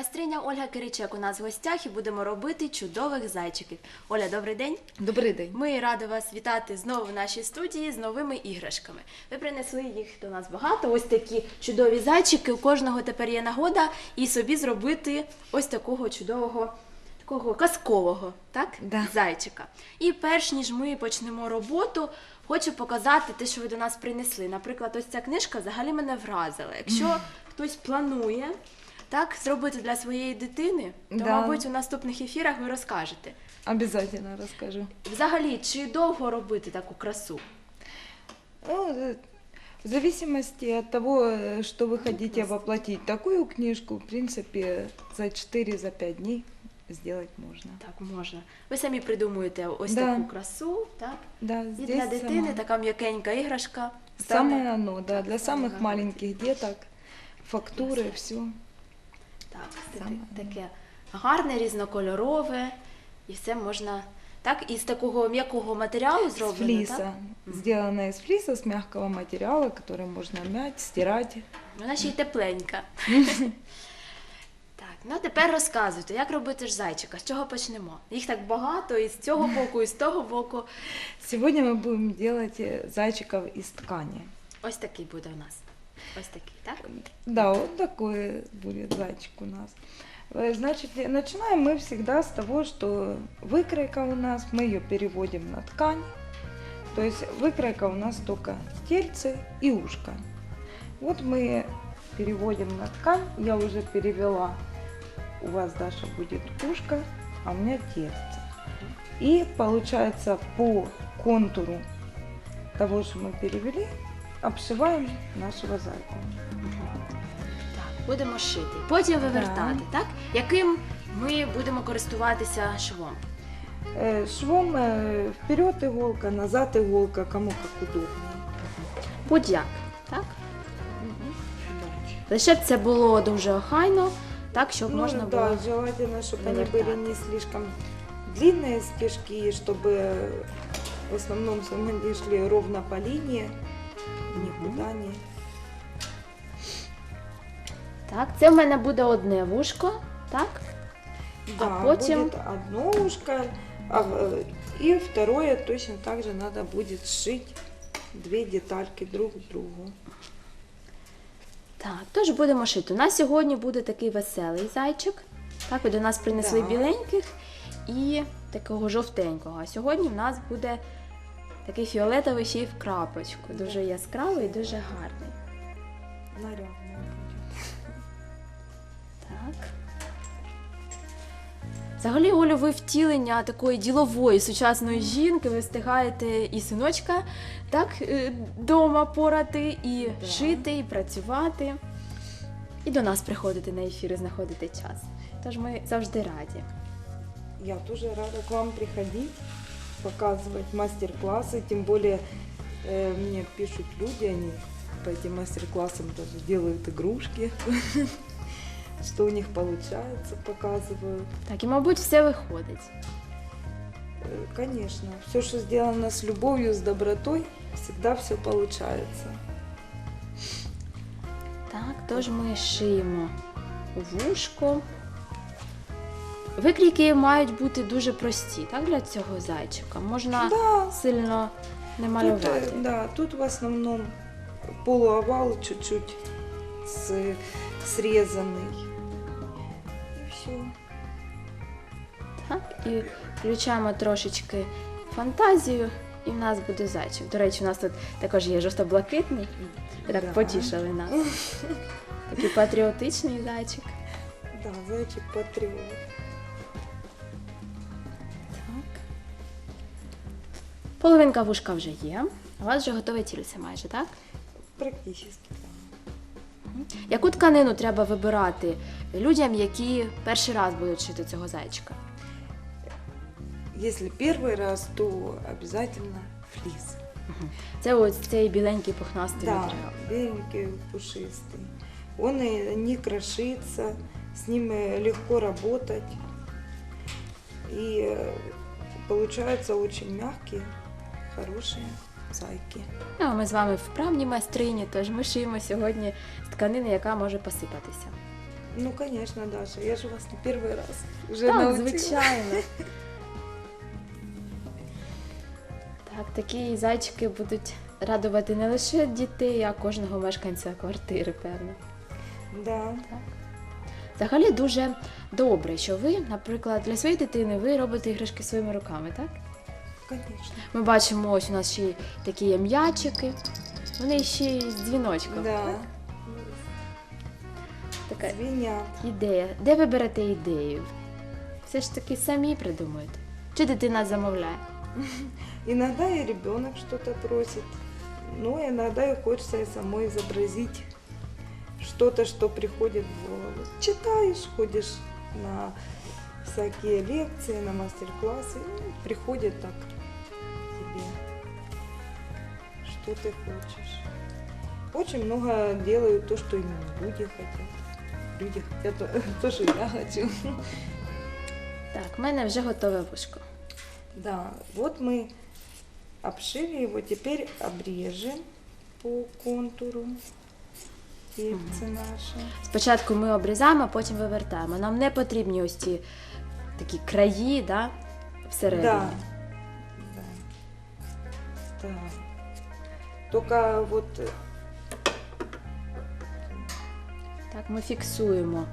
Майстриня Ольга Киричек у нас в гостях і будемо робити чудових зайчиків. Оля, добрий день. Добрий день. Ми раді вас вітати знову в нашій студії з новими іграшками. Ви принесли їх до нас багато. Ось такі чудові зайчики. У кожного тепер є нагода і собі зробити ось такого чудового. Такого казкового, так? Да. Зайчика. І перш ніж ми почнемо роботу, хочу показати те, що ви до нас принесли. Наприклад, ось ця книжка взагалі мене вразила. Якщо хтось планує так, зробити для своєї дитини, то, Да. мабуть, у наступних ефірах ви розкажете. Обязательно расскажу. Взагалі, чи довго робити таку красу? Ну, э, в зависимости от того, э, что вы хотите воплотить такую книжку, в принципе, за 4-5 дней сделать можно. Так, можна. Ви самі придумуєте ось Да. таку красу, так? Да, І здесь для дитини сама- така м'якенька іграшка. стане- самое оно, да, для самое самых оно. маленьких деток, фактуры, все. Так, це Саме та- таке гарне, різнокольорове, і все можна. Так, із такого м'якого матеріалу С зроблено. флиса. Так? Сделано из флиса, с мягкого материала, который можно мять, стирать. Вона ще й тепленька. так, ну а тепер розказуйте, як робити ж зайчика, з чого почнемо? Їх так багато, і з цього боку, і з того боку. Сегодня мы будем делать э, зайчиков из ткани. Ось такий буде у нас. Ось такий, так? Да, вот такой будет зайчик у нас. Значит, начинаем мы всегда с того, что выкройка у нас, мы ее переводим на ткань. То есть выкройка у нас только тельце и ушко. Вот мы переводим на ткань. Я уже перевела. У вас, Даша, будет ушко, а у меня тельце. И получается по контуру того, что мы перевели, обшиваем нашего зайку. Так, будемо шити. Потім вивертати, так? Яким ми будемо користуватися швом? Э, Швом э, вперед иголка, назад иголка, кому как удобнее. Будь-як, так? Лише б це було дуже охайно, так, щоб Ну, можна да, було. желательно, чтобы они вывертать. были не слишком длинные стежки, чтобы в основном они шли ровно по линии, никуда не. Так, це в мене буде одне вушко, так? Да, потім- будет одно ушко, а, и второе точно так же надо будет сшить две детальки друг к другу. Так, тож будемо шити. У нас сьогодні буде такий веселий зайчик. Так, ви до нас принесли Да. біленьких і такого жовтенького. А сьогодні в нас буде такий фіолетовий ще й в крапочку. Дуже яскравий і дуже гарний. Нарядно. Так. Взагалі, Олю, ви втілення такої ділової сучасної жінки, ви встигаєте і синочка так е, дома порати, і Да. шити, і працювати. І до нас приходити на ефіри, знаходити час. Тож ми завжди раді. Я тоже рада к вам приходить, показывать мастер-классы, тем более э, мне пишут люди, они по этим мастер-классам даже делают игрушки, что у них получается, показывают. Так, і, мабуть, все виходить. Э, Конечно, все, что сделано с любовью, с добротой, всегда все получается. Так, тож ми шиємо вушко. Викрійки мають бути дуже прості, так, для цього зайчика. Можна Да, сильно не тут, малювати. э, да, тут в основном полуовал чуть-чуть с- срезанный. И все. Так, і включаємо трошечки фантазію, і в нас буде зайчик. До речі, у нас тут також є жовто-блакитний. Ви так Да. потішили нас. Такий патріотичний зайчик. Да, зайчик патриот. Половинка вушка вже є. У вас вже готове тільце майже, так? Практически, да. Яку тканину треба вибирати людям, які перший раз будуть шити цього зайчика? Если первый раз, то обязательно флис. Це ось цей біленький пухнастий Да, матеріал. беленький, пушистый. Он и не крошится, с ним э, легко работать. И э, получаются очень хорошие зайки. Ну, а ми з вами вправні майстрині, тож ми шиємо сьогодні з тканини, яка може посипатися. Ну, конечно, Даша, я же вас не первый раз уже Так, научила. звичайно. Так, такі зайчики будуть радувати не лише дітей, а кожного мешканця квартири, певно. Да. Взагалі дуже добре, що ви, наприклад, для своєї дитини ви робите іграшки своїми руками, так? Конечно. Ми бачимо, ось у нас ще й такі є м'ячики. Вони ще й з дзвіночком. Да. Така Звенят. ідея. Де ви берете ідею? Все ж таки самі придумуєте. Чи дитина замовляє? Иногда и ребенок что-то просит, но иногда и хочется и самой изобразить что-то, что приходит в голову. Читаешь, ходишь на всякие лекции, на мастер-классы, и приходит так что ты хочешь. Очень много делаю то, что именно люди хотят. Люди хотят то, то, что я хочу. Так, в мене вже готове вушко. Да, вот мы обшили его, теперь обрежем по контуру тельце наше. Спочатку ми обрізаємо, а потім вивертаємо. Нам не потрібні ось ці такі краї, да, всередині. Да. да. Так. Только вот э, Так, ми фіксуємо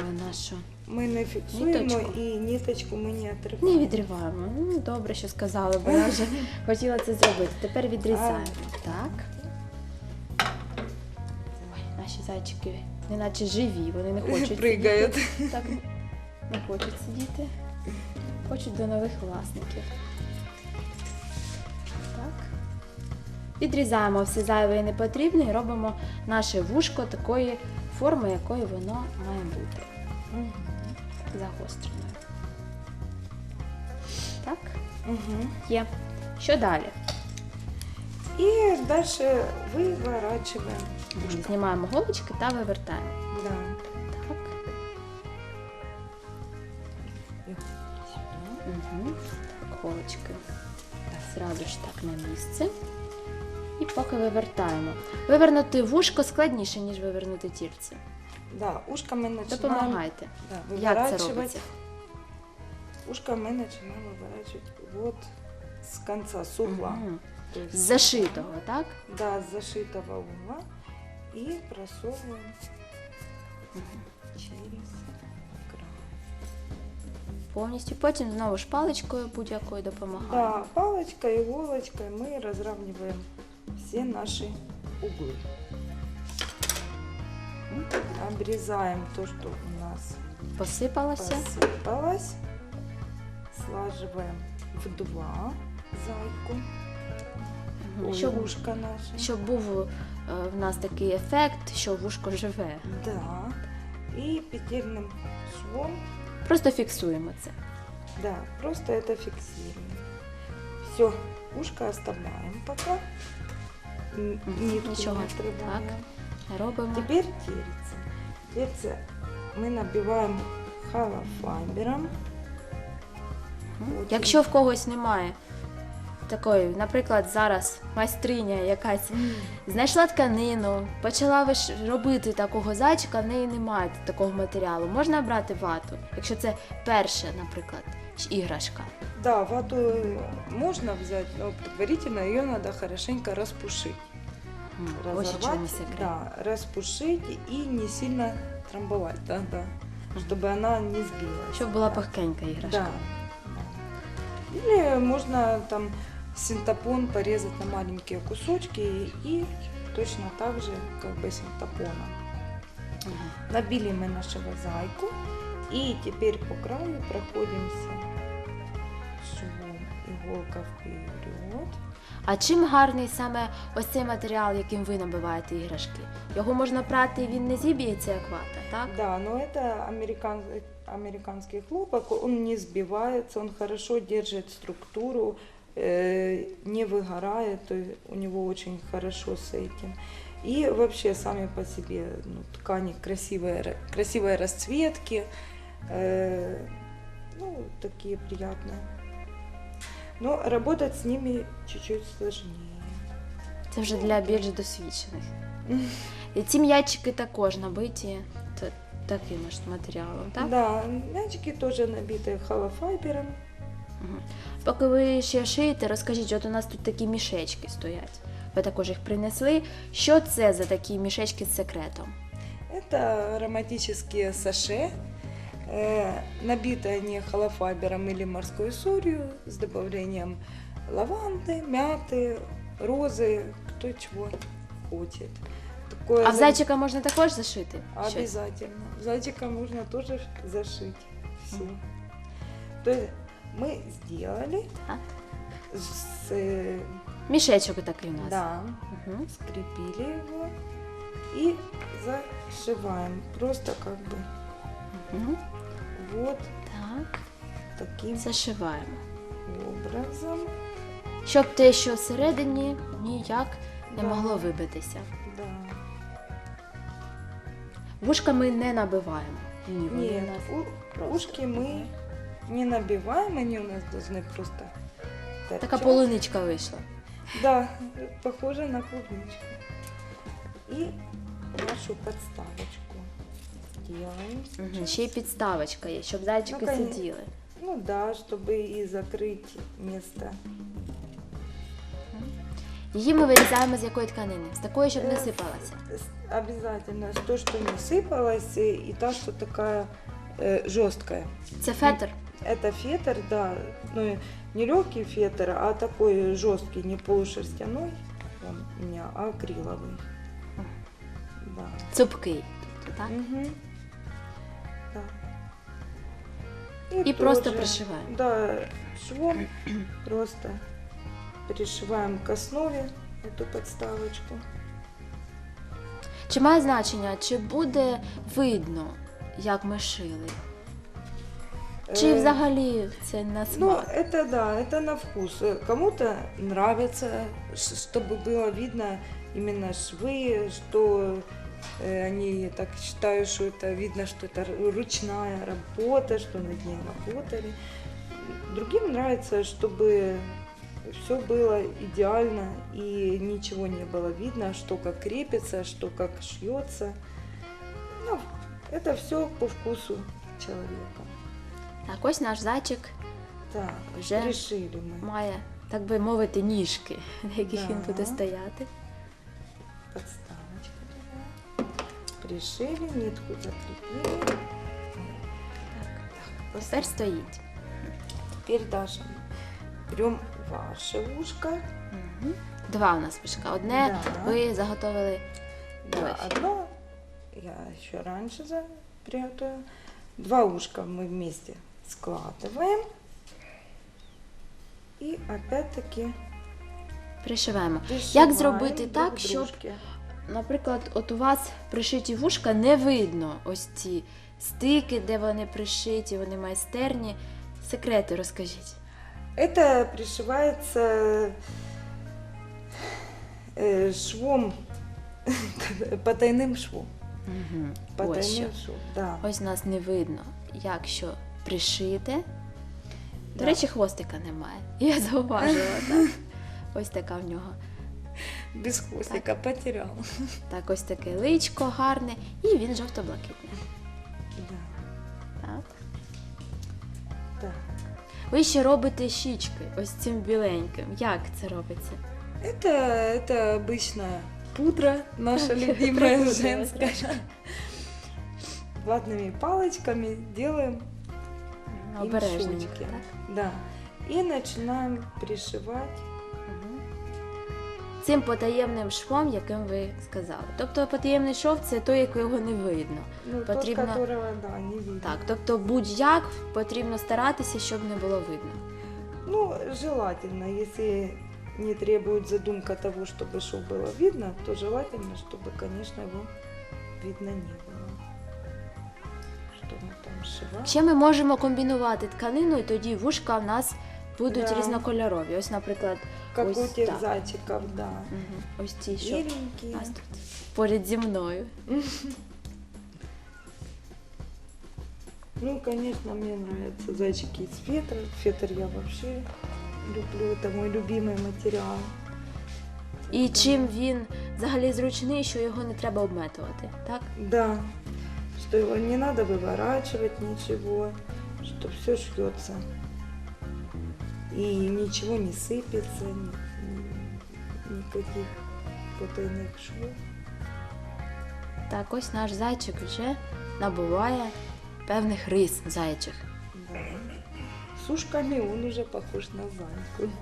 е, нашу. мы не фиксуем Ниточку. и ниточку мы не Не отрываем. відриваємо. Ну, добре, що сказали, бо я вже хотіла це зробити. Тепер відрізаємо. Так. Ой, наші зайчики неначе живі, вони не хочуть Прыгают. сидіти. Так, не хочуть сидіти. Хочуть до нових власників. Відрізаємо все зайве і непотрібне і робимо наше вушко такої форми, якої воно має бути. Мгм. Загостреною. Так, Мгм. є. Що далі? И дальше выворачиваем. Знімаємо голочки та вивертаємо. Да. Так. Угу. Так, голочки Зразу ж так на місце. І поки вивертаємо. Вивернути вушко складніше, ніж вивернути тільце. Да, ушко мы начинаем Допомагайте. да, Як це выворачивать. робиться? Ушко мы начинаем выворачивать вот с конца, с угла. Мгм. То есть, З зашитого, так? Да, с зашитого угла. И просовываем через край. Повністю. Потім знову ж паличкою будь-якою допомагаємо. Да, палочкой, иголочкой мы разравниваем все наши углы. Обрезаем то, что у нас Посипалося. посыпалось. Слаживаем в два зайку. Мгм. Ой, Щоб, ушко наше. щоб був е, в нас такий ефект, що вушко живе. Да. И петельным швом, Просто фіксуємо це. да, просто это фиксируем. Все, ушко оставляем пока. Н- Мгм, Нитку ничего. не отрываем. Робимо. Теперь тельце. Тельце мы набиваем холофайбером. Мгм. Очень. Якщо в когось немає такої, наприклад, зараз майстриня якась знайшла тканину, почала виш- робити такого зайчика, в неї немає такого матеріалу. Можна брати вату, якщо це перша, наприклад, іграшка. Да, вату можно взять, но предварительно ее надо хорошенько Ось Разорвать, да, распушить и не сильно трамбовать, да, да, чтобы она не сбилась. Щоб була да. пухкенька іграшка. Да. Или можно там синтепон порезать на маленькие кусочки и, и точно так же, как бы синтепоном. Мгм. Набили мы нашего зайку и теперь по краю проходимся швом иголка вперед. А чим гарний саме ось цей матеріал, яким ви набиваєте іграшки? Його можна прати, і він не зіб'ється як вата, так? Да, но это американ, американский хлопок, он не сбивается, он хорошо держит структуру, э, не выгорает, то есть у него очень хорошо с этим. И вообще сами по себе ну, ткани красивые, ра- красивые расцветки, э, ну, такие приятные. Но работать с ними чуть-чуть сложнее. Це вже для більш досвідчених. І ці м'ячики також набиті. То таким ж матеріалом, так? Да, мячики тоже набиты холофайбером. Мгм. Поки ви ще шиєте, розкажіть, от у нас тут такі мішечки стоять. Ви також їх принесли. Що це за такі мішечки з секретом? Это ароматические саше. Э, Набиты они холофайбером или морской солью с добавлением лаванды, мяты, розы, кто чего хочет. Такое А в за- зайчика можна також зашити? щось? Обязательно. Зайчика можно тоже зашить. Все. То есть мы сделали Так. с, э, Мішечок такий у нас. да, Угу. скрепили его и зашиваем. Просто как бы Угу. вот Так, таким зашиваємо. образом. Щоб те, що всередині, ніяк не Да. могло вибитися. Да. Вушка ми не набиваємо. Ні, вони у Нет, нас у- просто. ушки мы не набиваем, они у нас должны просто Така торчать. полуничка вийшла. Да, похоже на клубничку. И нашу подставочку делаем. Угу. сейчас. Ще й підставочка є, щоб зайчики Ну, конечно. сиділи. Ну да, чтобы и закрыть место. Її ми вирізаємо з якої тканини? З такої, щоб не Е, сипалася. С- Обязательно то, что не сыпалось, и, и та, что такая э, жесткая. Це фетр. Это фетр, да, ну не легкий фетр, а такой жесткий, не полушерстяной он у меня, а акриловый. Да. Цупкий. Тобто, так? Мгм. Да. І просто тоже, пришиваємо. Да, швом просто пришиваем к основе эту подставочку. Чи має значення, чи буде видно, як ми шили? Чи Э, взагалі це на Ну, смак? это да, это на вкус. Э, Кому-то нравится, ш- чтобы было видно именно швы, что э, они так считают, что это видно, что это ру- ручная работа, что над ней работали. Другим нравится, чтобы все было идеально и ничего не было видно, что как крепится, что как шьется. Ну, это все по вкусу человека. Так, ось наш зайчик Так, Вже мы. має, так би мовити, ніжки, на яких він буде стояти. Подставочка. Пришили, нитку закрепили. Так. Так, Тепер стоїть. Теперь, Даша, берем ваше ушко. Мгм. Два у нас вишка. Одне Да. ви заготовили. Да, одно я еще раньше за- приготовила. Два ушка мы вместе складываем. И опять-таки Пришиваємо. пришиваем зробити друг так, к щоб- дружке. Наприклад, от у вас пришиті вушка не видно ось ці стики, де вони пришиті, вони майстерні. Секрети розкажіть. Это пришивается э, швом, потайным швом. Угу. Ось, що. Потайным швом, да. ось нас не видно, як що пришите. До Да. речі, хвостика немає. Я зауважила, так. Ось така в нього. Без хвостика потерял. Так, ось таке личко гарне, і він жовто-блакитний. Да, Так. да. Ви ще робите щічки ось цим біленьким. Як це робиться? Это, это обычная пудра, наша любимая Прикольно, женская. Ватными палочками делаем им Обережненько. щечки. Так? Да. И начинаем пришивать. Мгм. Цим потаємним швом, яким ви сказали. Тобто потаємний шов це той, якого не видно. Ну, Потребно- тот, которого, да, не видно. Так, тобто будь-як потрібно старатися, щоб не було видно. Ну, желательно, если не требует задумка того, чтобы шоу было видно, то желательно, чтобы, конечно, его видно не было. Ще ми можемо комбінувати тканину, і тоді вушка в нас будуть Да. різнокольорові. Ось, наприклад, Как ось у тех так. зайчиков, да. Мгм. ось ці, що Беленькие. у нас тут поряд зі мною. Ну, конечно, мне нравятся зайчики из фетра. Фетр я вообще люблю, это мой любимый материал. І чим він взагалі зручний, що його не треба обметувати, так? Да, что его не надо выворачивать ничего, что все шьется. И ничего не сыпется, ни- ни- никаких потайных швов. Так, ось наш зайчик вже набуває певних рис зайчих. Да. С ушками он уже похож на зайку.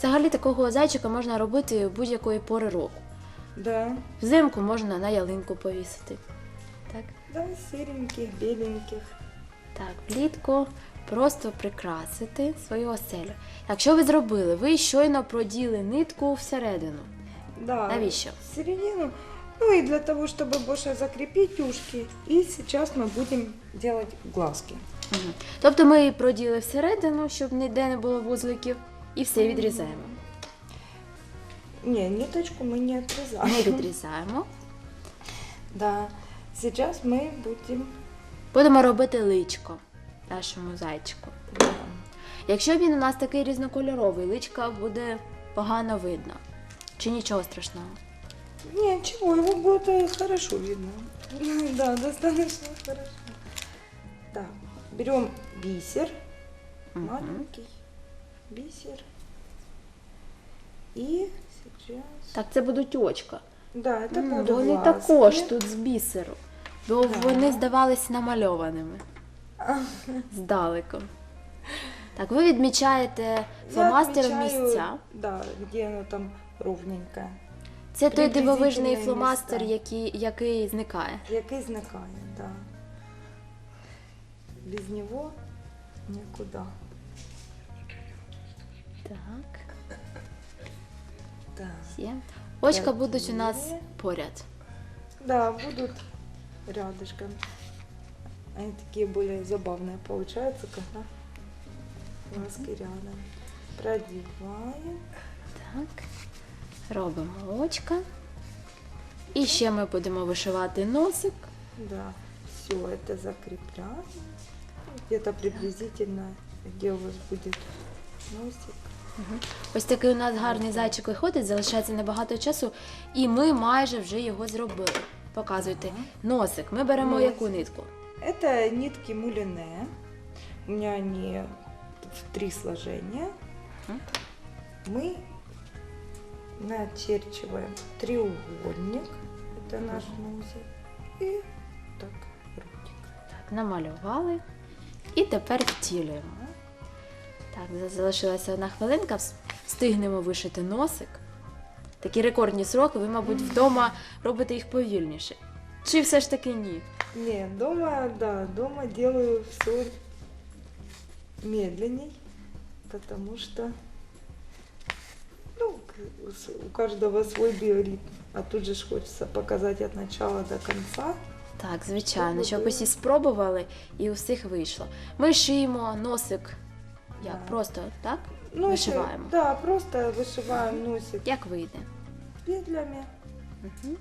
Взагалі такого зайчика можна робити будь-якої пори року. Да, Взимку можна на ялинку повісити. Так, да, сереньких, беленьких. так, влітку просто прикрасити свою оселю. Якщо ви зробили, ви щойно проділи нитку всередину. Да. Навіщо? середину. Ну и для того, чтобы больше закрепить ушки. И сейчас мы будем делать глазки. Тобто ми її проділи всередину, щоб ніде не було вузликів, і все відрізаємо. Не, ниточку мы не отрезаем. Ми відрізаємо. Да. Сейчас мы будем... Будемо робити личко нашому зайчику. Да. Якщо він у нас такий різнокольоровий, личка буде погано видно. Чи нічого страшного? Ничего, его будет э, хорошо видно. Да, достаточно хорошо. Так, берем бисер, Мгм. маленький бисер. И сейчас... Так, це будуть очка. Да, это М, будут Вони глазки. також тут з бісеру. Бо Так. вони здавались намальованими здалеку. Так, ви відмічаєте фломастером місця. Да, где оно там ровненько. Це той дивовижний фломастер, який, який зникає. Який зникає, да. Без него никуда. Так, Так. є. Очка Так, будуть у нас є. поряд. Да, будут рядышком. Они такие более забавные получаются, когда глазки рядом. Продеваем. Так. Робимо очка. І ще ми будемо вишивати носик. Да, все это закрепляем. Где-то приблизительно, где у вас будет носик. Ось такий у нас гарний зайчик виходить, залишається небагато часу, і ми майже вже його зробили. Показуйте. Носик. Ми беремо Носик. яку нитку? Это нитки мулине. У меня они в три сложения. Мгм. Мы начерчиваем треугольник. Это наш носик. И так ротик. Так, намалювали. І тепер втілюємо. Так, за- залишилася одна хвилинка. Встигнемо вишити носик. Такі рекордні сроки, ви, мабуть, вдома робите їх повільніше. Чи все ж таки ні? Не, дома, да, дома делаю все медленней, потому что ну, у каждого свой биоритм. А тут же ж хочется показать от начала до конца. Так, звичайно, щоб усі спробували і у всіх вийшло. Ми шиємо носик. Як? Да. Просто так? Ну, Вышиваем. Да, просто вышиваем носик Як вийде? петлями. Угу.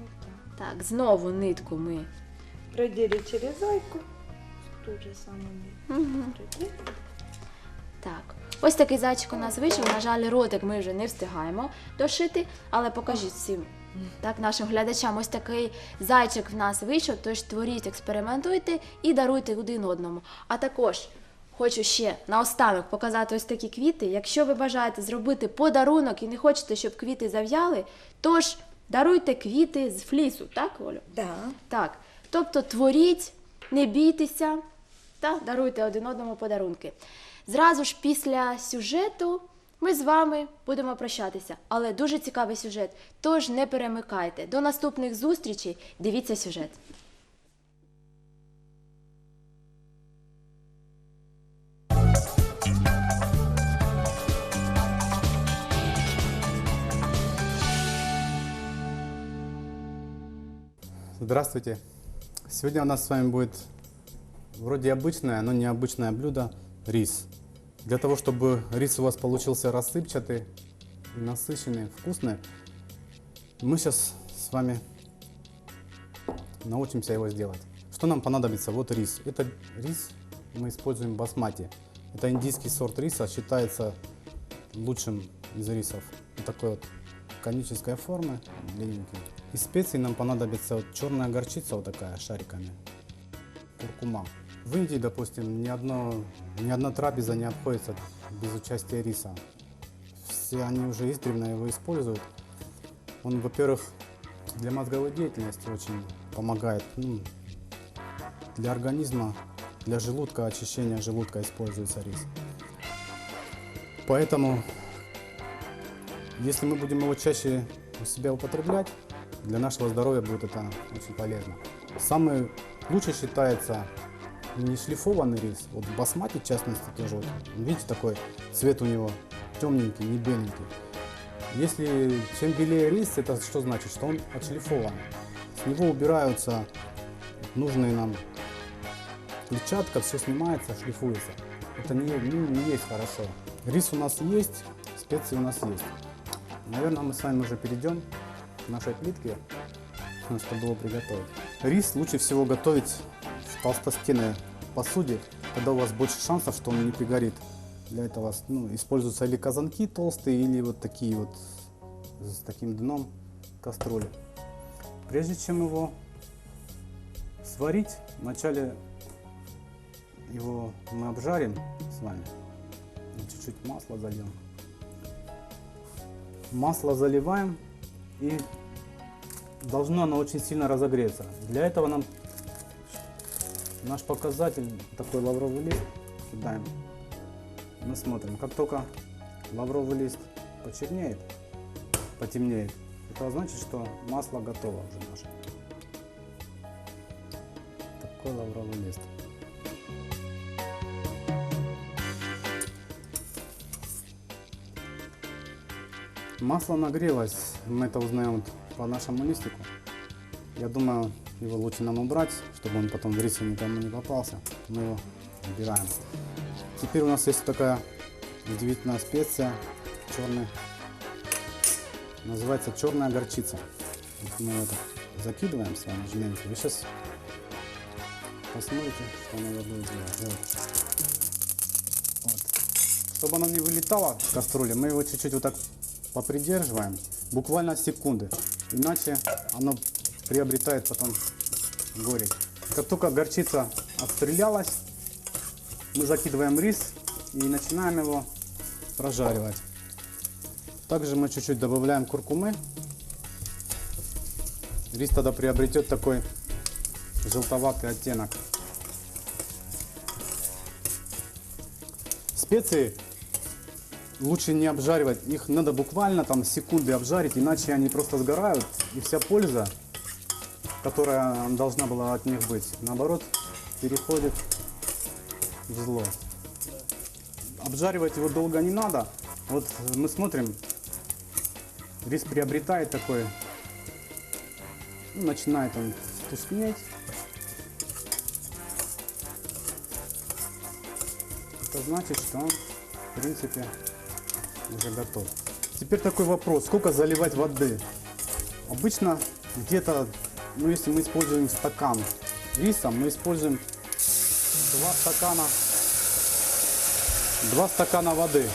Вот так. Так, знову нитку ми. Продели через зайку. Тот же самый мы Угу. продели. Так. Ось такий зайчик у нас вийшов. На жаль, ротик ми вже не встигаємо дошити, але покажіть всім. Так, нашим глядачам, ось такий зайчик в нас вийшов, тож творіть, експериментуйте і даруйте один одному. А також хочу ще наостанок показати ось такі квіти. Якщо ви бажаєте зробити подарунок і не хочете, щоб квіти зав'яли, тож даруйте квіти з флісу, так, Олю? Да. Так, тобто творіть, не бійтеся та даруйте один одному подарунки. Зразу ж після сюжету ми з вами будемо прощатися, але дуже цікавий сюжет. Тож не перемикайте. До наступних зустрічей. Дивіться сюжет. Здравствуйте. Сегодня у нас с вами будет вроде обычное, но необычное блюдо – рис. Для того, чтобы рис у вас получился рассыпчатый, насыщенный, вкусный, мы сейчас с вами научимся его сделать. Что нам понадобится? Вот рис. Это рис мы используем басмати. Это индийский сорт риса, считается лучшим из рисов. Вот такой вот конической формы, длинненький. Из специй нам понадобится вот черная горчица вот такая, шариками. Куркума. В Индии, допустим, ни, одно, ни одна трапеза не обходится без участия риса. Все они уже издревно его используют. Он, во-первых, для мозговой деятельности очень помогает. Ну, для организма, для желудка, очищения желудка используется рис. Поэтому, если мы будем его чаще у себя употреблять, для нашего здоровья будет это очень полезно. Самый лучший считается не шлифованный рис. Вот в басмате, в частности, тоже. Вот, видите, такой цвет у него темненький, не беленький. Если чем белее рис, это что значит? Что он отшлифован. С него убираются нужные нам клетчатка, все снимается, шлифуется. Это не, не, не есть хорошо. Рис у нас есть, специи у нас есть. Наверное, мы с вами уже перейдем нашей плитке, чтобы его приготовить. Рис лучше всего готовить в толстостенной посуде, тогда у вас больше шансов, что он не пригорит. Для этого ну, используются или казанки толстые, или вот такие вот с таким дном кастрюли. Прежде чем его сварить, вначале его мы обжарим с вами. Чуть-чуть масла зальем. Масло заливаем и должно оно очень сильно разогреться. Для этого нам наш показатель такой лавровый лист кидаем. Мы смотрим, как только лавровый лист почернеет, потемнеет, это значит, что масло готово уже наше. Такой лавровый лист. Масло нагрелось, мы это узнаем по нашему листику. Я думаю, его лучше нам убрать, чтобы он потом в рисе никому не попался. Мы его убираем. Теперь у нас есть такая удивительная специя, черный, называется черная горчица. Вот мы это закидываем с вами жменьку. Вы сейчас посмотрите, что она будет делать. Вот. Вот. Чтобы оно не вылетало в кастрюле, мы его чуть-чуть вот так попридерживаем, буквально секунды. Иначе оно приобретает потом горечь. Как только горчица отстрелялась, мы закидываем рис и начинаем его прожаривать. Также мы чуть-чуть добавляем куркумы. Рис тогда приобретет такой желтоватый оттенок. Специи лучше не обжаривать. Их надо буквально там секунды обжарить, иначе они просто сгорают. И вся польза, которая должна была от них быть, наоборот, переходит в зло. Обжаривать его долго не надо. Вот мы смотрим, рис приобретает такой, ну, начинает он тускнеть. Это значит, что он, в принципе, уже готов. Теперь такой вопрос, сколько заливать воды? Обычно где-то, ну если мы используем стакан риса, мы используем 2 стакана, 2 стакана воды.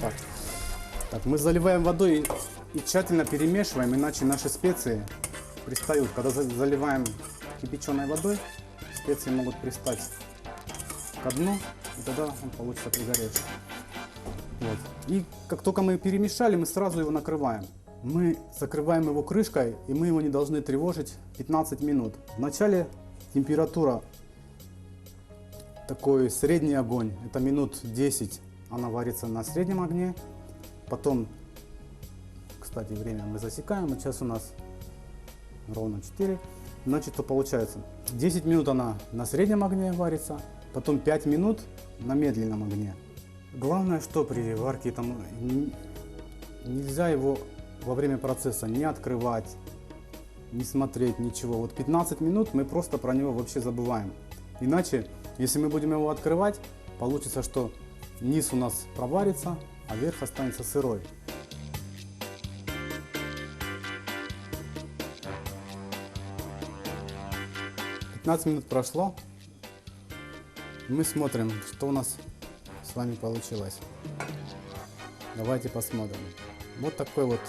Так, так мы заливаем водой и, тщательно перемешиваем, иначе наши специи пристают. Когда за- заливаем кипяченой водой, специи могут пристать ко дну, и тогда он получится пригоревший. Вот. И как только мы перемешали, мы сразу его накрываем. Мы закрываем его крышкой, и мы его не должны тревожить 15 минут. Вначале температура такой средний огонь, это минут 10 она варится на среднем огне. Потом, кстати, время мы засекаем, сейчас у нас ровно 4. Значит, то получается 10 минут она на среднем огне варится, потом 5 минут на медленном огне. Главное, что при варке там нельзя его во время процесса не открывать, не смотреть ничего. Вот 15 минут мы просто про него вообще забываем. Иначе, если мы будем его открывать, получится, что низ у нас проварится, а верх останется сырой. Пятнадцать минут прошло. Мы смотрим, что у нас с вами получилось. Давайте посмотрим. Вот такой вот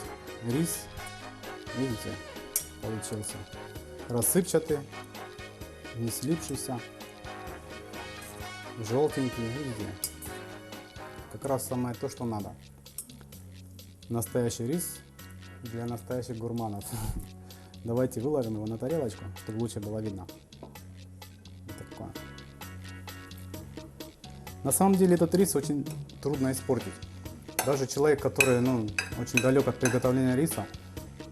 рис, видите, получился. Рассыпчатый, не слипшийся, желтенький, видите. Как раз самое то, что надо. Настоящий рис для настоящих гурманов. Давайте выложим его на тарелочку, чтобы лучше было видно. На самом деле этот рис очень трудно испортить. Даже человек, который ну, очень далек от приготовления риса,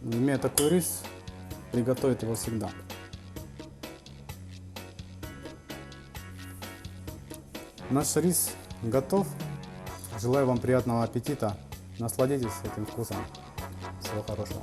имея такой рис, приготовит его всегда. Наш рис готов. Желаю вам приятного аппетита. Насладитесь этим вкусом. Всего хорошего.